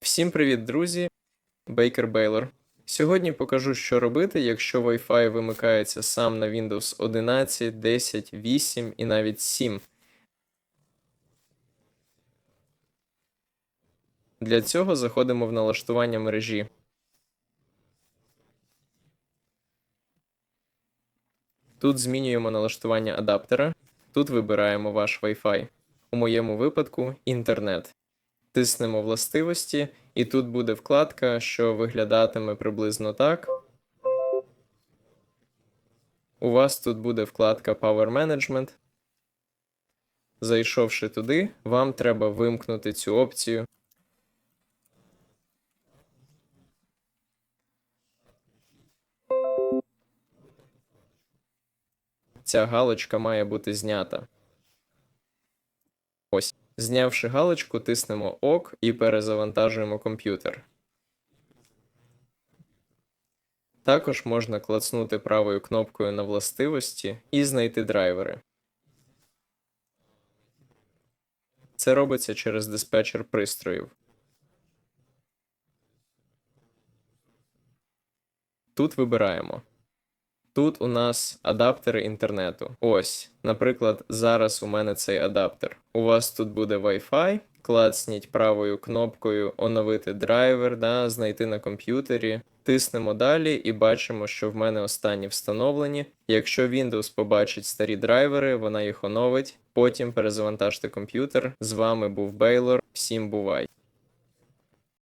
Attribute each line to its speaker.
Speaker 1: Всім привіт, друзі! Бейкер Бейлор. Сьогодні покажу, що робити, якщо Wi-Fi вимикається сам на Windows 11, 10, 8 і навіть 7. Для цього заходимо в налаштування мережі. Тут змінюємо налаштування адаптера. Тут вибираємо ваш Wi-Fi. У моєму випадку інтернет. Тиснемо властивості, і тут буде вкладка, що виглядатиме приблизно так. У вас тут буде вкладка Power Management. Зайшовши туди, вам треба вимкнути цю опцію. Ця галочка має бути знята. Ось. Знявши галочку, тиснемо ОК і перезавантажуємо комп'ютер. Також можна клацнути правою кнопкою на властивості і знайти драйвери. Це робиться через диспетчер пристроїв. Тут вибираємо. Тут у нас адаптери інтернету. Ось, наприклад, зараз у мене цей адаптер. У вас тут буде Wi-Fi. Клацніть правою кнопкою оновити драйвер, да, знайти на комп'ютері. Тиснемо далі і бачимо, що в мене останні встановлені. Якщо Windows побачить старі драйвери, вона їх оновить. Потім перезавантажте комп'ютер. З вами був Бейлор. Всім бувай!